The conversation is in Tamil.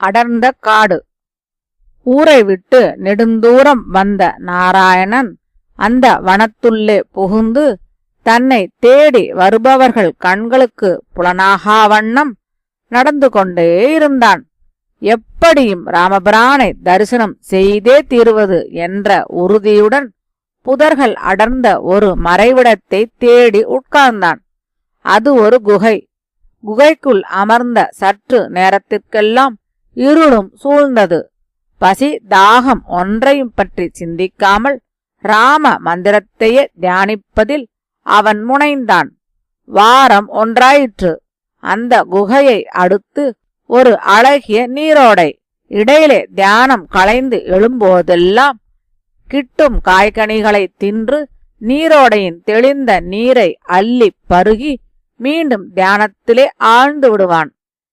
அடர்ந்த காடு. ஊரை விட்டு நெடுந்தூரம் வந்த நாராயணன் அந்த வனத்துள்ளே புகுந்து தன்னை தேடி வருபவர்கள் கண்களுக்கு புலனாகா வண்ணம் நடந்து கொண்டே இருந்தான். எப்படியும் ராமபிரானை தரிசனம் செய்தே தீருவது என்ற உறுதியுடன் புதர்கள் அடர்ந்த ஒரு மறைவிடத்தை தேடி உட்கார்ந்தான். அது ஒரு குகை. குகைக்குள் அமர்ந்த சற்று நேரத்திற்கெல்லாம் இருளும் சூழ்ந்தது. பசி தாகம் ஒன்றையும் பற்றி சிந்திக்காமல் ராம மந்திரத்தையே தியானிப்பதில் அவன் முனைந்தான். வாரம் ஒன்றாயிற்று. அந்த குகையை அடுத்து ஒரு அழகிய நீரோடை. இடையிலே தியானம் களைந்து எழும்போதெல்லாம் கிட்டும் காய்கனிகளை தின்று நீரோடையின் தெளிந்த நீரை அள்ளி பருகி மீண்டும் தியானத்திலே ஆழ்ந்து விடுவான்.